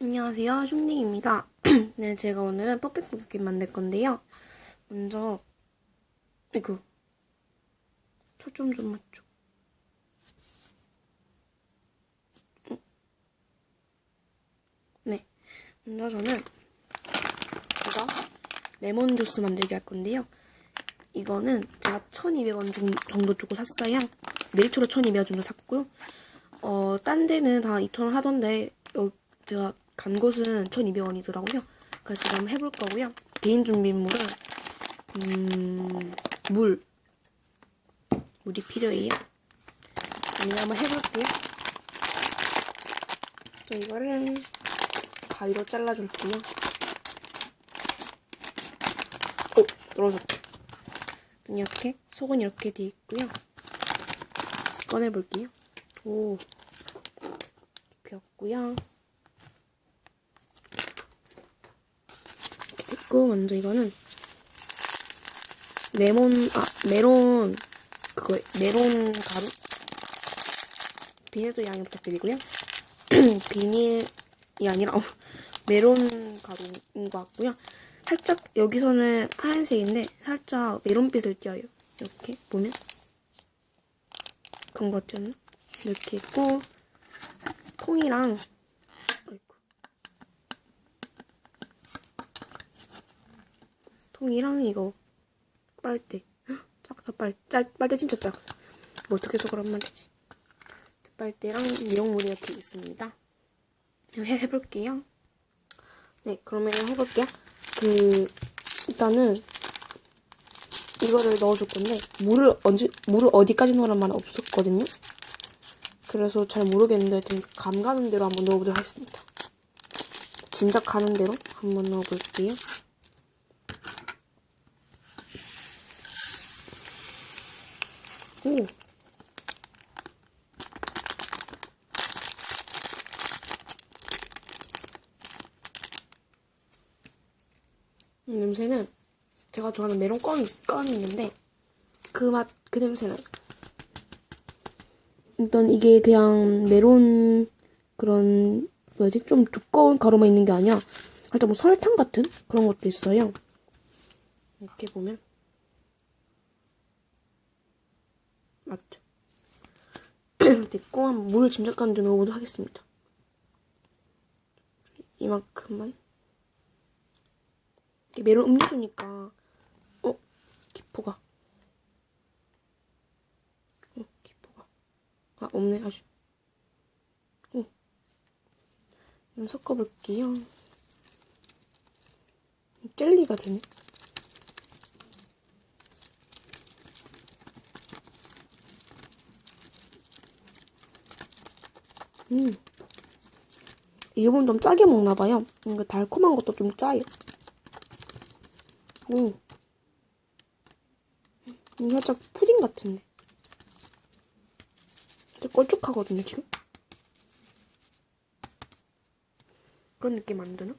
안녕하세요, 슝닝입니다. 네, 제가 오늘은 뽀삐 만들 건데요. 먼저, 이거, 초점 좀 맞춰. 음. 네, 먼저 저는, 이거, 레몬 주스 만들기 할 건데요. 이거는 제가 1200원 정도 주고 샀어요. 메리토로 1200원 정도 샀고요. 어, 딴 데는 다 2,000원 하던데, 여, 제가 간 곳은 1200원이더라고요. 그래서 지금 해볼 거고요. 개인 준비물은, 음, 물. 물이 필요해요. 그럼 한번 해볼게요. 자, 이거를 가위로 잘라줄게요. 오, 떨어졌다. 이렇게, 속은 이렇게 돼 있고요. 꺼내볼게요. 오, 폈고요. 됐고 먼저 이거는 레몬 아 메론 그거 메론 가루 비닐도 양해 부탁드리고요. 비닐이 아니라 어, 메론 가루인 것 같고요. 살짝 여기서는 하얀색인데 살짝 메론빛을 띄어요. 이렇게 보면 그런 거 같지 않나? 이렇게 있고 통이랑 아이고. 통이랑 이거. 빨대. 작다 빨 짤, 빨대 진짜 작아. 뭐 어떻게 해서 그런 말이지? 빨대랑 미용물이 이렇게 있습니다. 해, 해볼게요. 네 그러면 해볼게요. 그 일단은 이거를 넣어줄 건데 물을 언제 물을 어디까지 넣으란 말은 없었거든요. 그래서 잘 모르겠는데 하여튼 감 가는 대로 한번 넣어보도록 하겠습니다. 짐작 가는 대로 한번 넣어볼게요 오. 음, 냄새는 제가 좋아하는 메론 껌이, 껌이 있는데 그 맛, 그 냄새는 일단 이게 그냥 메론 그런 뭐지 좀 두꺼운 가루만 있는 게 아니야 살짝 뭐 설탕 같은 그런 것도 있어요 이렇게 보면 맞죠? 됐고 물 짐작하는 좀 넣어보도록 하겠습니다. 이만큼만. 이게 메론 음료수니까 어? 기포가 어? 기포가 아 없네 아주 어. 이건 섞어볼게요. 젤리가 되네. 음. 일본 좀 짜게 먹나봐요. 이거 달콤한 것도 좀 짜요. 오. 음, 살짝 푸딩 같은데. 진짜 걸쭉하거든요, 지금. 그런 느낌 안 드나?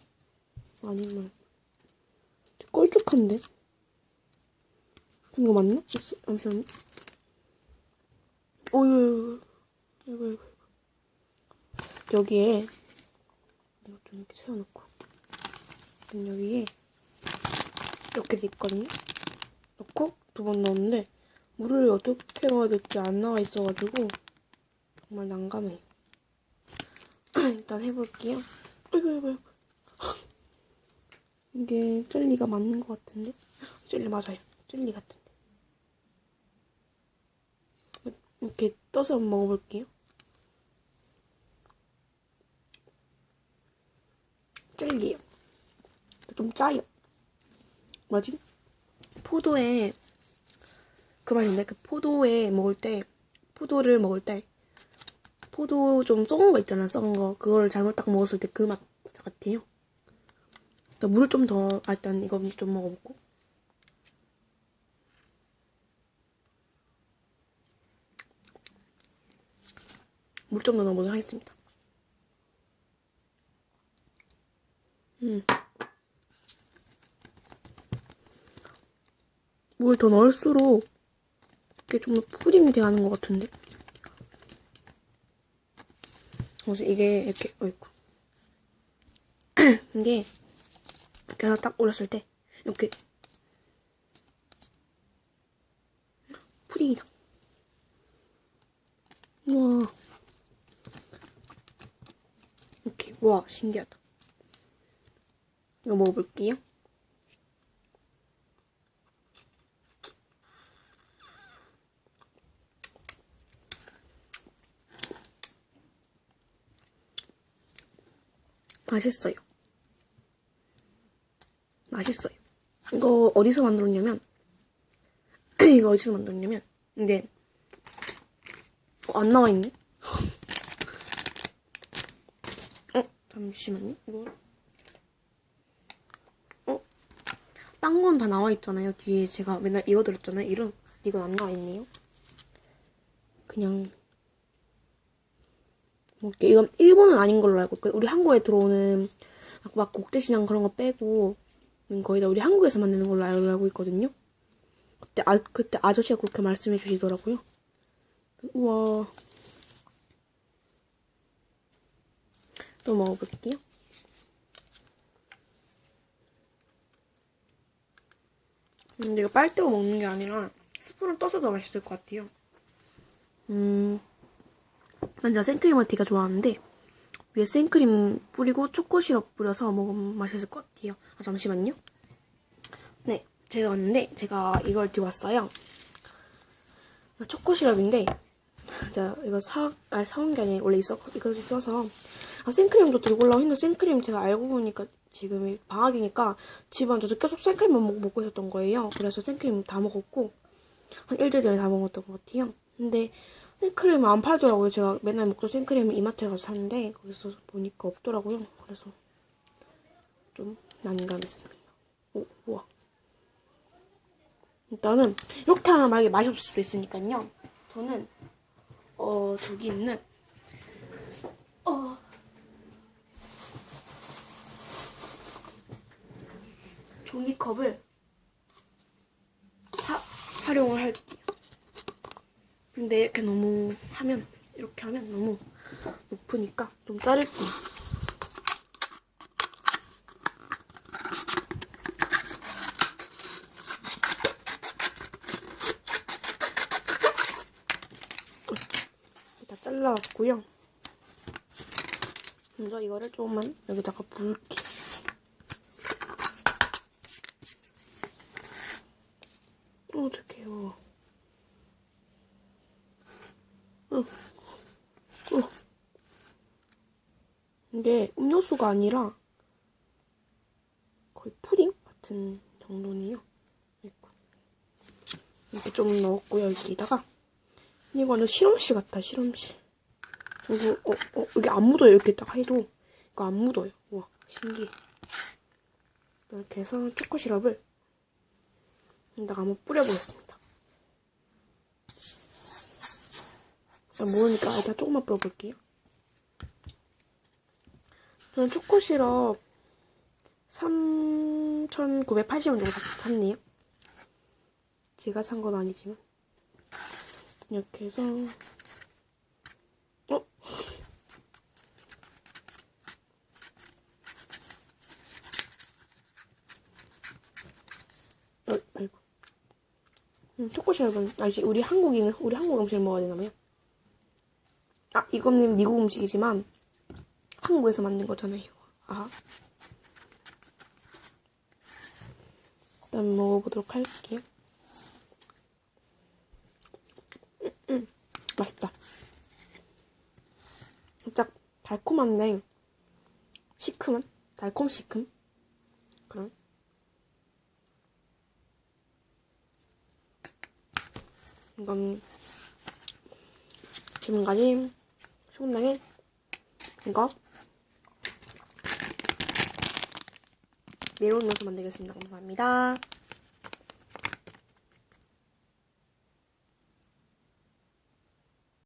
아니면, 걸쭉한데? 이거 맞나? 잠시만요. 어유, 이거, 이거. 여기에 이거 좀 이렇게 세워놓고 여기에 이렇게 돼 있거든요. 넣고 두 번 넣었는데 물을 어떻게 넣어야 될지 안 나와 있어가지고 정말 난감해. 일단 해볼게요. 아이고 아이고 아이고. 이게 젤리가 맞는 것 같은데? 젤리 맞아요. 젤리 같은데. 이렇게 떠서 한번 먹어볼게요. 젤리요. 좀 짜요. 뭐지? 포도에 그 맛인데 그 포도에 먹을 때 포도를 먹을 때 포도 좀 썩은 거 있잖아 썩은 거 그걸 잘못 딱 먹었을 때 그 맛 같아요. 물을 좀 더 아, 일단 이거 좀 먹어보고 물좀더 넣어보도록 하겠습니다. 음. 물더 넣을수록 이게 좀 푸딩이 돼가는 것 같은데. 그래서 이게 이렇게 어이구 이게 그래서 딱 올렸을 때 이렇게 푸딩이다. 우와. 이렇게 와 신기하다. 이거 먹어볼게요. 맛있어요. 맛있어요. 이거 어디서 만들었냐면 이거 어디서 만들었냐면 근데 어, 안 나와 있네. 어 잠시만요. 이거 어? 딴 건 다 나와 있잖아요. 뒤에 제가 맨날 이어드렸잖아요. 이름 이건 안 나와 있네요. 그냥 뭐 이렇게 이건 일본은 아닌 걸로 알고 있고요. 우리 한국에 들어오는 막 국제시장 그런 거 빼고 거의 다 우리 한국에서 만드는 걸로 알고 있거든요. 그때 아 그때 아저씨가 그렇게 말씀해 주시더라고요. 우와. 또 먹어볼게요. 근데 이거 빨대로 먹는 게 아니라 스푼을 떠서 더 맛있을 것 같아요. 음, 난 진짜 생크림을 되게 좋아하는데 위에 생크림 뿌리고 초코 시럽 뿌려서 먹으면 맛있을 것 같아요. 아 잠시만요. 네, 제가 왔는데 제가 이걸 들고 왔어요. 초코 시럽인데 진짜 이거 사, 아니 사온 게 아니라 원래 있었, 이거 있어서 아, 생크림도 들고 올라고 했는데 생크림 제가 알고 보니까 지금 방학이니까 집에 앉아서 계속 생크림만 먹, 먹고 있었던 거예요. 그래서 생크림 다 먹었고 한 일주일 전에 다 먹었던 것 같아요. 근데 생크림 안 팔더라고요. 제가 맨날 먹던 생크림을 이마트에 가서 샀는데 거기서 보니까 없더라고요. 그래서 좀 난감했습니다. 오, 우와. 일단은 이렇게 하면 만약에 맛이 없을 수도 있으니까요. 저는 어 저기 있는 어 종이컵을 하, 활용을 할게요. 근데 이렇게 너무 하면 이렇게 하면 너무 높으니까 좀 자를게요. 다 잘라왔고요. 먼저 이거를 조금만 여기다가 부을게 어. 어. 이게 음료수가 아니라 거의 푸딩 같은 정도네요. 이렇게, 이렇게 좀 넣었고요. 여기다가 이거는 실험실 같다. 실험실. 그리고 어, 어, 이게 안 묻어요. 이렇게 딱 해도 이거 안 묻어요. 우와 신기해. 이렇게 해서 초코 시럽을 여기다가 한번 뿌려보겠습니다. 일단 모으니까 일단 조금만 뿌려볼게요. 저는 초코 시럽 3,980원 정도 샀네요. 제가 산 건 아니지만. 이렇게 해서, 어? 어, 아이고. 음, 초코 시럽은, 아, 이제 우리 한국인은, 우리 한국 음식을 먹어야 되나봐요. 아, 이거는 미국 음식이지만 한국에서 만든 거잖아요. 아. 일단 먹어보도록 할게요. 음, 음, 맛있다. 살짝 달콤한데 시큼한? 달콤 시큼? 그런? 이건 지금까지 쇼군당의 이거 메론 넣어서 만들겠습니다. 감사합니다.